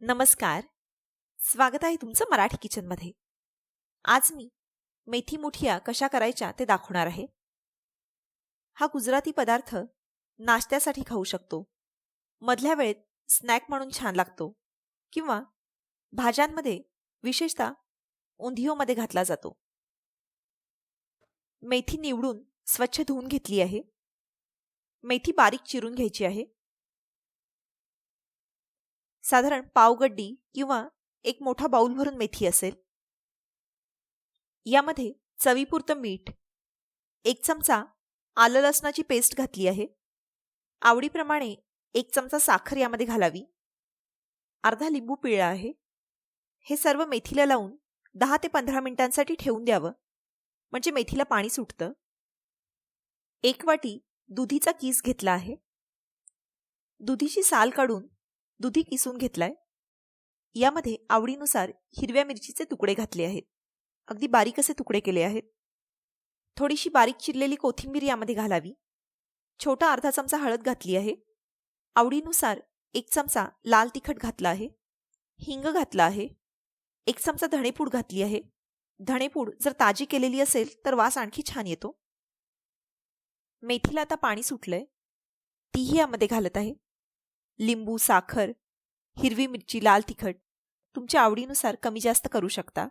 नमस्कार. स्वागत आहे तुमचं मराठी किचनमध्ये. आज मी मेथी मुठिया कशा करायच्या ते दाखवणार आहे. हा गुजराती पदार्थ नाश्त्यासाठी खाऊ शकतो. मधल्या वेळेत स्नॅक म्हणून छान लागतो किंवा भाज्यांमध्ये विशेषतः उंधिओमध्ये घातला जातो. मेथी निवडून स्वच्छ धुवून घेतली आहे. मेथी बारीक चिरून घ्यायची आहे. साधारण पावगड्डी किंवा एक मोठा बाऊल भरून मेथी असेल. यामध्ये चवीपुरतं मीठ एक चमचा आलं लसणाची पेस्ट घातली आहे. आवडीप्रमाणे एक चमचा साखर यामध्ये घालावी. अर्धा लिंबू पिळा आहे. हे सर्व मेथीला लावून दहा ते पंधरा मिनिटांसाठी ठेवून द्यावं म्हणजे मेथीला पाणी सुटतं. एक वाटी दुधीचा कीस घेतला आहे. दुधीची साल काढून दुधी किसून घेतलाय. यामध्ये आवडीनुसार हिरव्या मिरचीचे तुकडे घातले आहेत. अगदी बारीक असे तुकडे केले आहेत. थोडीशी बारीक चिरलेली कोथिंबीर यामध्ये घालावी. छोटा अर्धा चमचा हळद घातली आहे. आवडीनुसार एक चमचा लाल तिखट घातला आहे. हिंग घातला आहे. एक चमचा धणेपूड घातली आहे. धणेपूड जर ताजी केलेली असेल तर वास आणखी छान येतो. मेथीला आता पाणी सुटलंय. तीही यामध्ये घालत आहे. लिंबू साखर हिरवी मिरची लाल तिखट तुमच्या आवडीनुसार कमी जास्त करू शकता.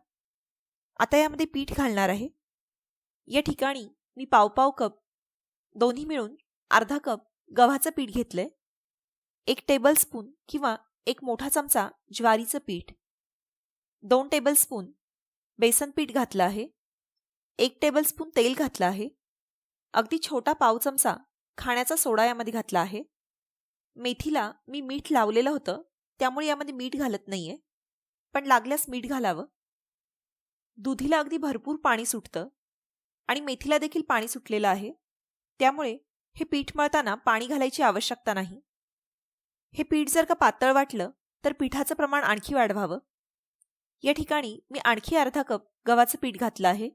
आता यामध्ये पीठ घालणार आहे. या ठिकाणी मी पावपाव कप दोन्ही मिळून अर्धा कप गव्हाचं पीठ घेतलंय. एक टेबलस्पून किंवा एक मोठा चमचा ज्वारीचं पीठ. दोन टेबलस्पून बेसन पीठ घातलं आहे. एक टेबलस्पून तेल घातलं आहे. अगदी छोटा पाव चमचा खाण्याचा सोडा यामध्ये घातला आहे. मेथीला मी मीठ लावलेलं होतं. त्यामुळे यामध्ये मीठ घालत नाहीये. पण लागल्यास मीठ घालावं. दुधीला अगदी भरपूर पाणी सुटतं आणि मेथीला देखील पाणी सुटलेलं आहे. त्यामुळे हे पीठ मळताना पाणी घालायची आवश्यकता नाही. हे पीठ जर का पातळ वाटलं तर पिठाचं प्रमाण आणखी वाढवावं. या ठिकाणी मी आणखी अर्धा कप गव्हाचं पीठ घातलं आहे.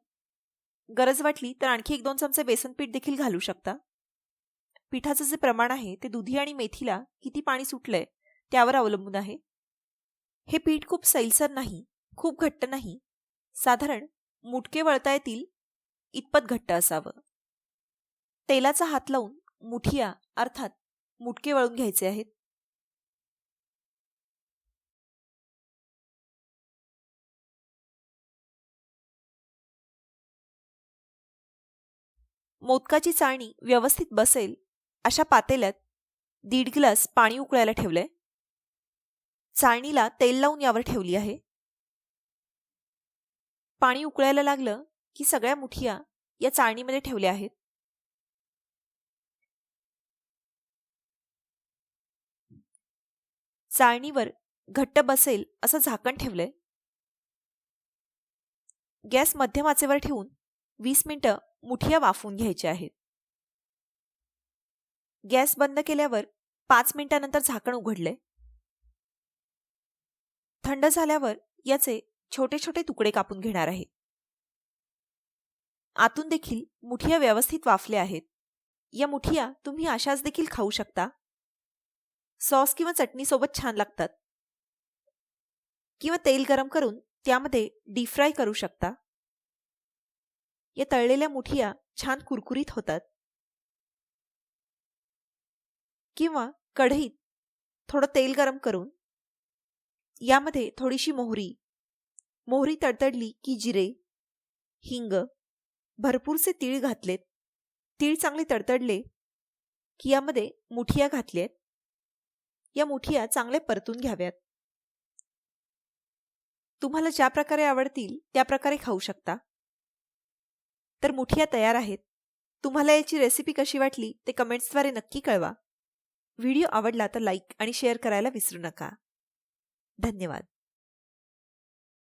गरज वाटली तर आणखी एक दोन चमचे बेसन पीठ देखील घालू शकता. पिठाचं जे प्रमाण आहे ते दुधी आणि मेथीला किती पाणी सुटलंय त्यावर अवलंबून आहे. हे पीठ खूप सैलसर नाही खूप घट्ट नाही. साधारण मुटके वळता येतील इतपत घट्ट असावं. तेलाचा हात लावून मुठिया अर्थात मुटके वळून घ्यायचे आहेत. मोदकाची चाळणी व्यवस्थित बसेल अशा पातेल्यात दीड ग्लास पाणी उकळायला ठेवलंय. चाळणीला तेल लावून यावर ठेवली आहे. पाणी उकळायला लागलं की सगळ्या मुठिया या चाळणीमध्ये ठेवल्या आहेत. चाळणीवर घट्ट बसेल असं झाकण ठेवलंय. गॅस मध्यम आचेवर ठेवून वीस मिनिटं मुठिया वाफवून घ्यायच्या आहेत. गॅस बंद केल्यावर पाच मिनिटानंतर झाकण उघडले. थंड झाल्यावर याचे छोटे छोटे तुकडे कापून घेणार आहे. आतून देखील मुठिया व्यवस्थित वाफल्या आहेत. या मुठिया तुम्ही अशाच देखील खाऊ शकता. सॉस किंवा चटणीसोबत छान लागतात. किंवा तेल गरम करून त्यामध्ये डीप फ्राय करू शकता. या तळलेल्या मुठिया छान कुरकुरीत होतात. किंवा कढईत थोडं तेल गरम करून यामध्ये थोडीशी मोहरी मोहरी तडतडली की जिरे हिंग भरपूरसे तीळ घातलेत. तीळ चांगले तडतडले की यामध्ये मुठिया घातल्यात. या मुठिया चांगले परतून घ्याव्यात. तुम्हाला ज्या प्रकारे आवडतील त्या प्रकारे खाऊ शकता. तर मुठिया तयार आहेत. तुम्हाला याची रेसिपी कशी वाटली ते कमेंट्सद्वारे नक्की कळवा. व्हिडिओ आवडला तर लाईक आणि शेअर करायला विसरू नका. धन्यवाद.